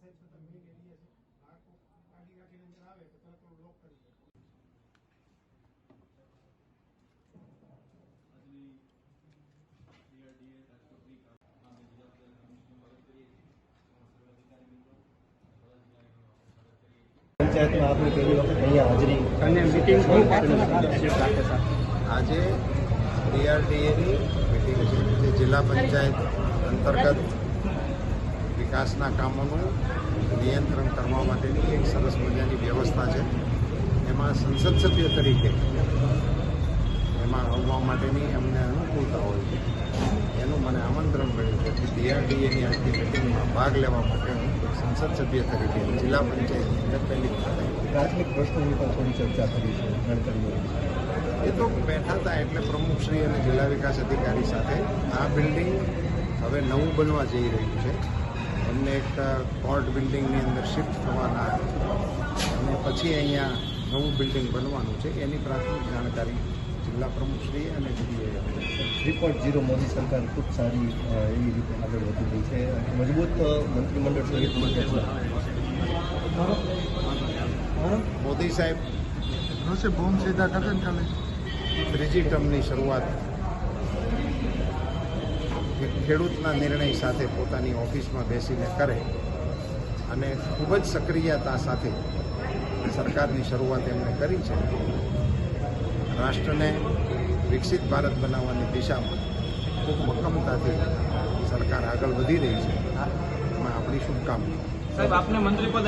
આ સાઈડ છતાં main area છે બાળકો ગાડી રાખીને અંદર આવે તો તરત પેલું લોક કરી દે આજની ડીઆરડીએ રાજકોટની કામે જવાબદાર કમિશનર મદદ કરીએ છીએ સર્વ અધિકારી મિત્રો બધા જિલ્લાનો મદદ કરીએ છીએ પંચાયતમાં આપની પહેલી વખત અહીંયા હાજરી અને મીટિંગ બહુ સાથે સાથે આજે ડીઆરડીએની મિટિંગ છે જે જિલ્લા પંચાયત અંતર્ગત વિકાસના કામોનું નિયંત્રણ કરવા માટેની એક સરસ મજાની વ્યવસ્થા છે. એમાં સંસદ સભ્ય તરીકે એમાં આવવા માટેની અમને અનુકૂળતા હોય છે. એનું મને આમંત્રણ મળ્યું છે કે ડીઆરડીએની આજની મિટિંગમાં ભાગ લેવા માટે હું સંસદ સભ્ય તરીકે જિલ્લા પંચાયતની પહેલી પ્રાથમિક પ્રશ્નોની પણ થોડી ચર્ચા કરી છે એ તો બેઠા હતા એટલે પ્રમુખશ્રી અને જિલ્લા વિકાસ અધિકારી સાથે આ બિલ્ડિંગ હવે નવું બનવા જઈ રહ્યું છે. એમને એક કોર્ટ બિલ્ડિંગની અંદર શિફ્ટ થવાના અને પછી અહીંયા નવું બિલ્ડિંગ બનવાનું છે. એની પ્રાથમિક જાણકારી જિલ્લા પ્રમુખશ્રી અને DDA three point zero Modi સરકાર ખૂબ સારી એવી રીતે આગળ વધી રહી છે મજબૂત મંત્રીમંડળ સહિત મોદી સાહેબ. બોમ્બ સીધા ટકન ચાલે ત્રીજી ટર્મની શરૂઆત ખેડૂતના નિર્ણય સાથે પોતાની ઓફિસમાં બેસીને કરે અને ખૂબ જ સક્રિયતા સાથે સરકારની શરૂઆત એમણે કરી છે. રાષ્ટ્રને વિકસિત ભારત બનાવવાની દિશામાં ખૂબ મક્કમતાથી સરકાર આગળ વધી રહી છે. એમાં આપણી શુભકામના. સાહેબ, આપને મંત્રી પદ